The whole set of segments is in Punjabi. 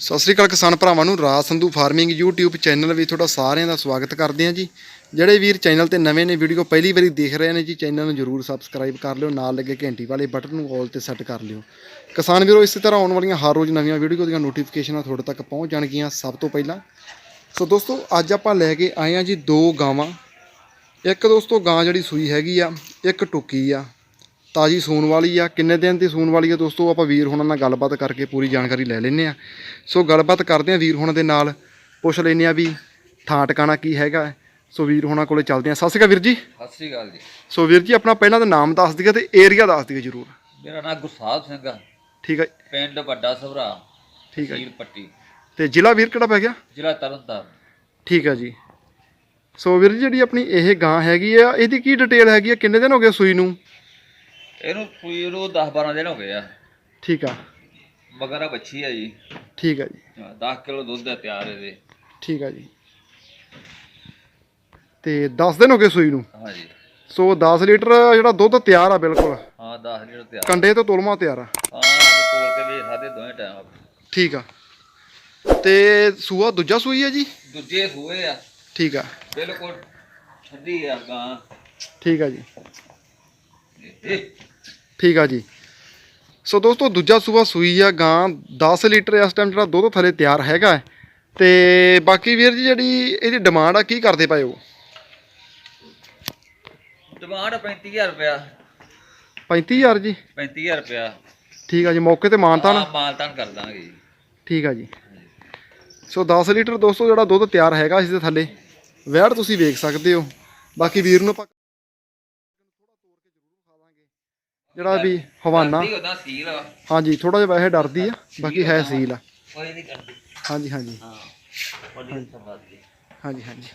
ਸਤਿ ਸ੍ਰੀ ਅਕਾਲ ਕਿਸਾਨ ਭਰਾਵਾਂ ਨੂੰ, Raj Sandhu farming YouTube channel ਵਿੱਚ ਤੁਹਾਡਾ ਸਾਰਿਆਂ ਦਾ ਸਵਾਗਤ ਕਰਦੇ ਹਾਂ ਜੀ। ਜਿਹੜੇ ਵੀਰ ਚੈਨਲ ਤੇ ਨਵੇਂ ਨੇ, ਵੀਡੀਓ ਪਹਿਲੀ ਵਾਰੀ ਦੇਖ ਰਹੇ ਨੇ ਜੀ, ਚੈਨਲ ਨੂੰ ਜਰੂਰ ਸਬਸਕ੍ਰਾਈਬ ਕਰ ਲਿਓ, ਨਾਲ ਲੱਗੇ ਘੰਟੀ ਵਾਲੇ ਬਟਨ ਨੂੰ ਆਲ ਤੇ ਸੈੱਟ ਕਰ ਲਿਓ। ਕਿਸਾਨ ਵੀਰੋ, ਇਸੇ ਤਰ੍ਹਾਂ ਆਉਣ ਵਾਲੀਆਂ ਹਰ ਰੋਜ਼ ਨਵੀਆਂ ਵੀਡੀਓ ਦੀਆਂ ਨੋਟੀਫਿਕੇਸ਼ਨਾਂ ਤੁਹਾਡੇ ਤੱਕ ਪਹੁੰਚ ਜਾਣਗੀਆਂ ਸਭ ਤੋਂ ਪਹਿਲਾਂ। ਸੋ ਦੋਸਤੋ, ਅੱਜ ਆਪਾਂ ਲੈ ਕੇ ਆਏ ਹਾਂ ਜੀ ਦੋ ਗਾਵਾਂ। ਇੱਕ ਦੋਸਤੋ, ਗਾਂ ਜਿਹੜੀ ਸੂਈ ਹੈਗੀ ਆ, ਇੱਕ ਟੁੱਕੀ ਆ। ਤਾਜੀ ਸੂਣ ਵਾਲੀ ਆ ਕਿੰਨੇ ਦਿਨ ਦੀ ਸੂਣ ਵਾਲੀ ਆ ਦੋਸਤੋ? ਆਪਾਂ ਵੀਰ ਹੁਣਾਂ ਨਾਲ ਗੱਲਬਾਤ ਕਰਕੇ ਪੂਰੀ ਜਾਣਕਾਰੀ ਲੈ ਲੈਂਦੇ ਆ। ਸੋ ਗੱਲਬਾਤ ਕਰਦੇ ਆ ਵੀਰ ਹੁਣਾਂ ਦੇ ਨਾਲ। ਪੁੱਛ ਲੈਂਦੇ ਆ ਵੀ ਥਾਂ ਟਿਕਾਣਾ ਕੀ ਹੈਗਾ। ਸੋ ਵੀਰ ਹੁਣਾਂ ਕੋਲੇ ਚੱਲਦੇ ਆ। ਸਤਿ ਸ਼੍ਰੀ ਅਕਾਲ ਵੀਰ ਜੀ। ਸਤਿ ਸ੍ਰੀ ਅਕਾਲ ਜੀ। ਸੋ ਵੀਰ ਜੀ ਆਪਣਾ ਪਹਿਲਾਂ ਤਾਂ ਨਾਮ ਦੱਸ ਦਿਓ ਤੇ ਏਰੀਆ ਦੱਸ ਦਿਓ ਜਰੂਰ। ਮੇਰਾ ਨਾਮ ਗੁਰਸਾਹਿਬ ਸਿੰਘ ਆ। ਠੀਕ ਹੈ ਪਿੰਡ ਵੱਡਾ ਸਭਰਾ ਠੀਕ ਹੈ ਜੀ। ਤਹਿਸੀਲ ਪੱਟੀ। ਤੇ ਜ਼ਿਲ੍ਹਾ ਵੀਰ ਕਿਹੜਾ ਪੈ ਗਿਆ? ਜ਼ਿਲ੍ਹਾ ਤਰਨਤਾਰਨ। ਠੀਕ ਹੈ ਜੀ। ਸੋ ਵੀਰ ਜੀ ਜਿਹੜੀ ਆਪਣੀ ਇਹ ਗਾਂ ਹੈਗੀ ਆ ਇਹਦੀ ਕੀ ਡਿਟੇਲ ਹੈਗੀ ਆ? ਕਿੰਨੇ ਦਿਨ ਹੋ ਗਏ ਸੂਈ ਨੂੰ? ਇਹਨੂੰ ਸੂਈ ਨੂੰ 10 12 ਦਿਨ ਹੋ ਗਏ ਆ। ਠੀਕ ਆ। ਮਗਰ ਆ ਬੱਚੀ ਆ ਜੀ। ਠੀਕ ਆ ਜੀ। 10 ਕਿਲੋ ਦੁੱਧ ਦਾ ਤਿਆਰ ਇਹਦੇ। ਠੀਕ ਆ ਜੀ। ਤੇ 10 ਦਿਨ ਹੋ ਗਏ ਸੂਈ ਨੂੰ? ਹਾਂਜੀ ਸੋ 10 ਲੀਟਰ ਜਿਹੜਾ ਦੁੱਧ ਤਿਆਰ ਆ ਬਿਲਕੁਲ? ਹਾਂ 10 ਲੀਟਰ ਤਿਆਰ ਕੰਡੇ ਤੋਂ ਤੋਲਮਾ ਤਿਆਰ ਆ? ਹਾਂ ਤੋਲ ਕੇ ਵੇਖ ਸਕਦੇ ਦੋਵੇਂ ਟਾਈਮ ਠੀਕ ਆ। ਤੇ ਸੂਆ ਦੂਜਾ ਸੂਈ ਆ ਜੀ? ਦੂਜੇ ਹੋਏ ਆ। ਠੀਕ ਆ। ਬਿਲਕੁਲ ਠੰਡੀ ਆ ਗਾਂ। ਠੀਕ ਆ ਜੀ। ਇਹ ਠੀਕ ਆ ਜੀ। ਸੋ ਦੋਸਤੋ ਦੂਜਾ ਸੂਆ ਸੂਈ ਆ ਗਾਂ 10 ਲੀਟਰ ਇਸ ਟਾਈਮ ਜਿਹੜਾ ਦੁੱਧ ਥੱਲੇ ਤਿਆਰ ਹੈਗਾ ਹੈ। ਤੇ ਬਾਕੀ ਵੀਰ ਜੀ ਜਿਹੜੀ ਇਹਦੀ ਡਿਮਾਂਡ ਆ ਕੀ ਕਰਦੇ ਪਏ ਉਹ ਡਿਮਾਂਡ 35000 ਰੁਪਇਆ। 35000 ਜੀ? 35000 ਰੁਪਇਆ। ਠੀਕ ਆ ਜੀ ਮੌਕੇ ਤੇ ਮਾਨਤਾ ਨਾ? ਹਾਂ ਮਾਲਤਾਨ ਕਰ ਦਾਂਗੇ ਜੀ। ਠੀਕ ਆ ਜੀ। ਸੋ 10 ਲੀਟਰ ਦੋਸਤੋ ਜਿਹੜਾ ਦੁੱਧ ਤਿਆਰ ਹੈਗਾ ਇਸ ਦੇ ਥੱਲੇ ਵਹਿੜ ਤੁਸੀਂ ਵੇਖ ਸਕਦੇ ਹੋ। ਬਾਕੀ ਵੀਰ ਨੂੰ ਆਪਾਂ ਜਿਹੜਾ ਵੀ ਹਵਾਨਾ। ਸੀਲ ਆ। ਹਾਂਜੀ ਥੋੜਾ ਜਿਹਾ ਵੈਸੇ ਡਰਦੀ ਆ ਬਾਕੀ ਹੈ ਸੀਲ ਆ। ਕੋਈ ਨਹੀਂ ਕਰਦੀ। ਹਾਂਜੀ ਹਾਂਜੀ। ਹਾਂ ਬੜੀ ਸੰਭਾਲਦੀ ਹਾਂਜੀ ਹਾਂਜੀ।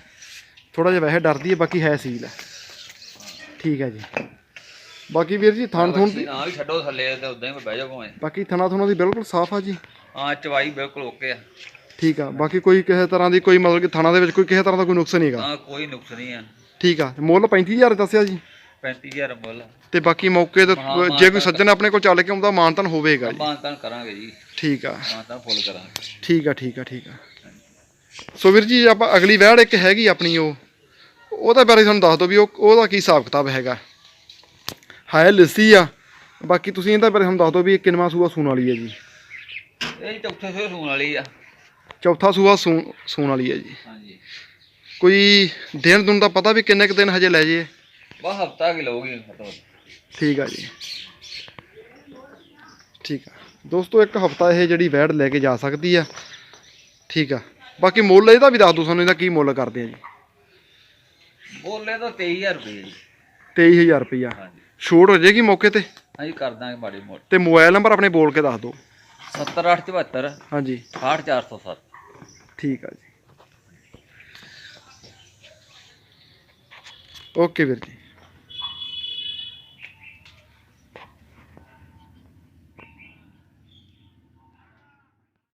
ਥੋੜਾ ਜਿਹਾ ਵੈਸੇ ਡਰਦੀ ਹੈ ਬਾਕੀ ਹੈ ਸੀਲ ਆ। ਠੀਕ ਹੈ ਜੀ। ਬਾਕੀ ਵੀਰ ਜੀ ਥਣ ਥੁਣ ਦੀ ਨਾ ਵੀ ਛੱਡੋ ਥੱਲੇ ਤੇ ਉਦਾਂ ਹੀ ਬਹਿ ਜਾ ਭਾਵੇਂ। ਬਾਕੀ ਥਣਾ ਥੁਣਾ ਦੀ ਬਿਲਕੁਲ ਸਾਫ਼ ਆ ਜੀ। ਹਾਂ ਚਵਾਈ ਬਿਲਕੁਲ ਓਕੇ ਆ। ਠੀਕ ਆ ਬਾਕੀ ਕੋਈ ਕਿਸੇ ਤਰ੍ਹਾਂ ਦੀ ਕੋਈ ਮਤਲਬ ਕਿ ਥਣਾ ਦੇ ਵਿੱਚ ਕੋਈ ਕਿਸੇ ਤਰ੍ਹਾਂ ਦਾ ਕੋਈ ਨੁਕਸ ਨਹੀਂ ਹੈਗਾ। ਹਾਂ ਕੋਈ ਨੁਕਸ ਨਹੀਂ ਆ। ਠੀਕ ਆ ਮੁੱਲ 35000 ਦੱਸਿਆ ਜੀ। 35000 ਮੁੱਲ। ਤੇ ਬਾਕੀ ਮੌਕੇ ਤੇ ਹਾਂ, ਜੇ ਕੋਈ ਸੱਜਣ ਆਪਣੇ ਕੋਲ ਚੱਲ ਕੇ ਆਉਂਦਾ ਮਾਨਤਨ ਹੋਵੇਗਾ ਜੀ। ਮਾਨਤਾਨ ਕਰਾਂਗੇ ਜੀ। ਠੀਕ ਆ। ਮਾਨਤਾਨ ਫੁੱਲ ਕਰਾਂਗੇ। ਠੀਕ ਆ ਠੀਕ ਆ ਠੀਕ ਆ। ਸੋ ਵੀਰ ਜੀ ਆਪਾਂ ਅਗਲੀ ਵਹਿੜ ਇੱਕ ਹੈਗੀ ਆਪਣੀ ਉਹ। ਉਹਦੇ ਬਾਰੇ ਤੁਹਾਨੂੰ ਦੱਸ ਦਿਓ ਵੀ ਉਹ ਉਹਦਾ ਕੀ ਹਿਸਾਬ ਕਿਤਾਬ ਹੈਗਾ। ਹੈ ਲੱਸੀ ਆ। ਬਾਕੀ ਤੁਸੀਂ ਇਹਦਾ ਬਾਰੇ ਸਾਨੂੰ ਦੱਸ ਦਿਓ ਵੀ ਇਹ ਕਿੰਨਵਾਂ ਸੂਆ ਸੂਣ ਵਾਲੀ ਹੈ ਜੀ। ਇਹ ਚੌਥੇ ਸੌ ਸੂਣ ਵਾਲੀ ਆ। ਚੌਥਾ ਸੂਆ ਸੂਣ ਸੂਣ ਵਾਲੀ ਹੈ ਜੀ। ਹਾਂਜੀ। ਕੋਈ ਦਿਨ ਦੁਨ ਦਾ ਪਤਾ ਵੀ ਕਿੰਨੇ ਕੁ ਦਿਨ ਹਜੇ ਲੈ ਜੇ। ਬਸ ਹਫਤਾ ਕਿ ਲਊਗੀ ਮਤਲਬ ਠੀਕ ਆ ਜੀ। ਠੀਕ ਆ। ਦੋਸਤੋ ਇੱਕ ਹਫਤਾ ਇਹ ਜਿਹੜੀ ਵੈੜ ਲੈ ਕੇ ਜਾ ਸਕਦੀ ਆ। ਠੀਕ ਆ। ਬਾਕੀ ਮੁੱਲ ਇਹਦਾ ਵੀ ਦੱਸ ਦਿਓ ਸਾਨੂੰ ਇਹਦਾ ਕੀ ਮੁੱਲ ਕਰਦੇ ਆ ਜੀ। ਬੋਲੇ ਤਾਂ 23000 ਰੁਪਏ ਜੀ। 23000 ਰੁਪਈਆ। ਹਾਂਜੀ। ਛੋਟ ਹੋ ਜਾਏਗੀ ਮੌਕੇ ਤੇ? ਹਾਂਜੀ ਕਰ ਦਾਂਗੇ ਮਾੜੀ ਮੋਟੀ। ਤੇ ਮੋਬਾਈਲ ਨੰਬਰ ਆਪਣੇ ਬੋਲ ਕੇ ਦੱਸ ਦਿਓ। 70874 ਹਾਂਜੀ। 68407 ਠੀਕ ਆ ਜੀ। ਓਕੇ ਵੀਰ ਜੀ।